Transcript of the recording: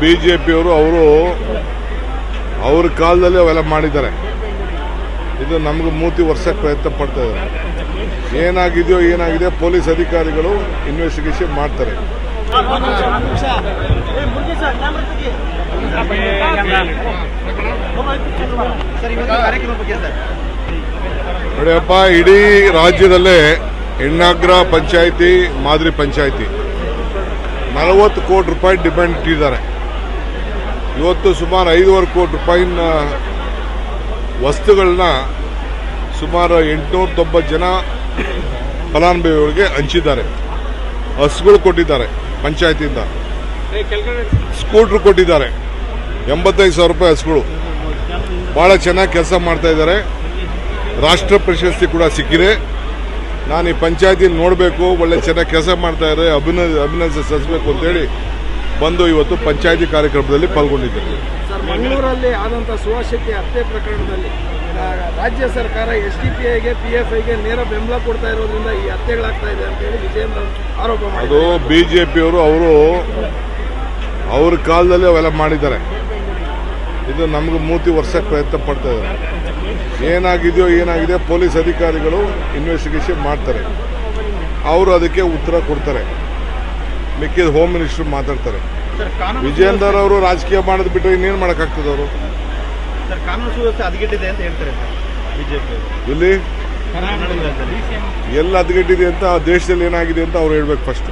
B J ಪಿಯವರು ಅವರು ಅವ್ರ ಕಾಲದಲ್ಲಿ ಅವೆಲ್ಲ ಮಾಡಿದ್ದಾರೆ. ಇದು ನಮ್ಗೆ ಮೂತಿ ವರ್ಷಕ್ಕೆ ಪ್ರಯತ್ನ ಪಡ್ತಾ ಇದ್ದಾರೆ. ಏನಾಗಿದೆಯೋ, ಏನಾಗಿದೆ, ಪೊಲೀಸ್ ಅಧಿಕಾರಿಗಳು ಇನ್ವೆಸ್ಟಿಗೇಷನ್ ಮಾಡ್ತಾರೆ. ನೋಡಿಯಪ್ಪ, ಇಡೀ ರಾಜ್ಯದಲ್ಲೇ ಹೆಣ್ಣಾಗ್ರ ಪಂಚಾಯಿತಿ, ಮಾದರಿ ಪಂಚಾಯಿತಿ. ನಲವತ್ತು ಕೋಟಿ ರೂಪಾಯಿ ಡಿಮ್ಯಾಂಡ್ ಇಟ್ಟಿದ್ದಾರೆ. ಇವತ್ತು ಸುಮಾರು ಐದೂವರೆ ಕೋಟಿ ರೂಪಾಯಿನ ವಸ್ತುಗಳನ್ನ ಸುಮಾರು ಎಂಟುನೂರ ತೊಂಬತ್ತು ಜನ ಫಲಾನುಭವಿಗಳಿಗೆ ಹಂಚಿದ್ದಾರೆ. ಹಸುಗಳು ಕೊಟ್ಟಿದ್ದಾರೆ ಪಂಚಾಯತಿಯಿಂದ. ಸ್ಕೂಟ್ರ್ ಕೊಟ್ಟಿದ್ದಾರೆ. ಎಂಬತ್ತೈದು ಸಾವಿರ ರೂಪಾಯಿ ಹಸುಗಳು. ಭಾಳ ಚೆನ್ನಾಗಿ ಕೆಲಸ ಮಾಡ್ತಾ ಇದ್ದಾರೆ. ರಾಷ್ಟ್ರ ಪ್ರಶಸ್ತಿ ಕೂಡ ಸಿಕ್ಕಿದೆ. ನಾನು ಈ ಪಂಚಾಯತಿಲಿ ನೋಡಬೇಕು ಒಳ್ಳೆ ಚೆನ್ನಾಗಿ ಕೆಲಸ ಮಾಡ್ತಾ ಇದ್ದಾರೆ ಅಭಿನ ಅಭಿನಂದನೆ ಸಲ್ಲಿಸಬೇಕು ಅಂತೇಳಿ ಬಂದು ಇವತ್ತು ಪಂಚಾಯತಿ ಕಾರ್ಯಕ್ರಮದಲ್ಲಿ ಪಾಲ್ಗೊಂಡಿದ್ದೇನೆ. ಮಂಗಳೂರಲ್ಲಿ ಆದಂಥ ಶೆಟ್ಟಿ ಹತ್ಯೆ ಪ್ರಕರಣದಲ್ಲಿ ರಾಜ್ಯ ಸರ್ಕಾರ ಎಸ್ ಡಿ ಪಿ ಐಗೆ ಪಿ ಎಫ್ ಐಗೆ ನೇರ ಬೆಂಬಲ ಕೊಡ್ತಾ ಇರೋದ್ರಿಂದ ಈ ಹತ್ಯೆಗಳಾಗ್ತಾ ಇದೆ ಅಂತ ಹೇಳಿ ವಿಜಯೇಂದ್ರ ಆರೋಪ ಅದು ಬಿ ಜೆ ಪಿಯವರು ಅವರು ಅವ್ರ ಕಾಲದಲ್ಲಿ ಅವೆಲ್ಲ ಮಾಡಿದ್ದಾರೆ. ಇದು ನಮಗೆ ಮೂತಿ ವರ್ಷಕ್ಕೆ ಪ್ರಯತ್ನ ಪಡ್ತಾ ಇದ್ದಾರೆ. ಏನಾಗಿದೆಯೋ ಏನಾಗಿದೆ ಪೊಲೀಸ್ ಅಧಿಕಾರಿಗಳು ಇನ್ವೆಸ್ಟಿಗೇಷನ್ ಮಾಡ್ತಾರೆ. ಅವರು ಅದಕ್ಕೆ ಉತ್ತರ ಕೊಡ್ತಾರೆ. ಮಿಕ್ಕಿದ ಹೋಮ್ ಮಿನಿಸ್ಟರ್ ಮಾತಾಡ್ತಾರೆ. ವಿಜೇಂದರ್ ಅವರು ರಾಜಕೀಯ ಮಾಡೋದು ಬಿಟ್ಟರೆ ಇನ್ನೇನು ಮಾಡೋಕ್ಕಾಗ್ತದೆ ಅವರು? ಕಾನೂನು ಸುವ್ಯವಸ್ಥೆ ಹದಗೆಟ್ಟಿದೆ ಅಂತ ಹೇಳ್ತಾರೆ ಬಿಜೆಪಿ ಇಲ್ಲಿ ಎಲ್ಲ? ಹದಗೆಟ್ಟಿದೆ ಅಂತ ದೇಶದಲ್ಲಿ ಏನಾಗಿದೆ ಅಂತ ಅವ್ರು ಹೇಳ್ಬೇಕು ಫಸ್ಟ್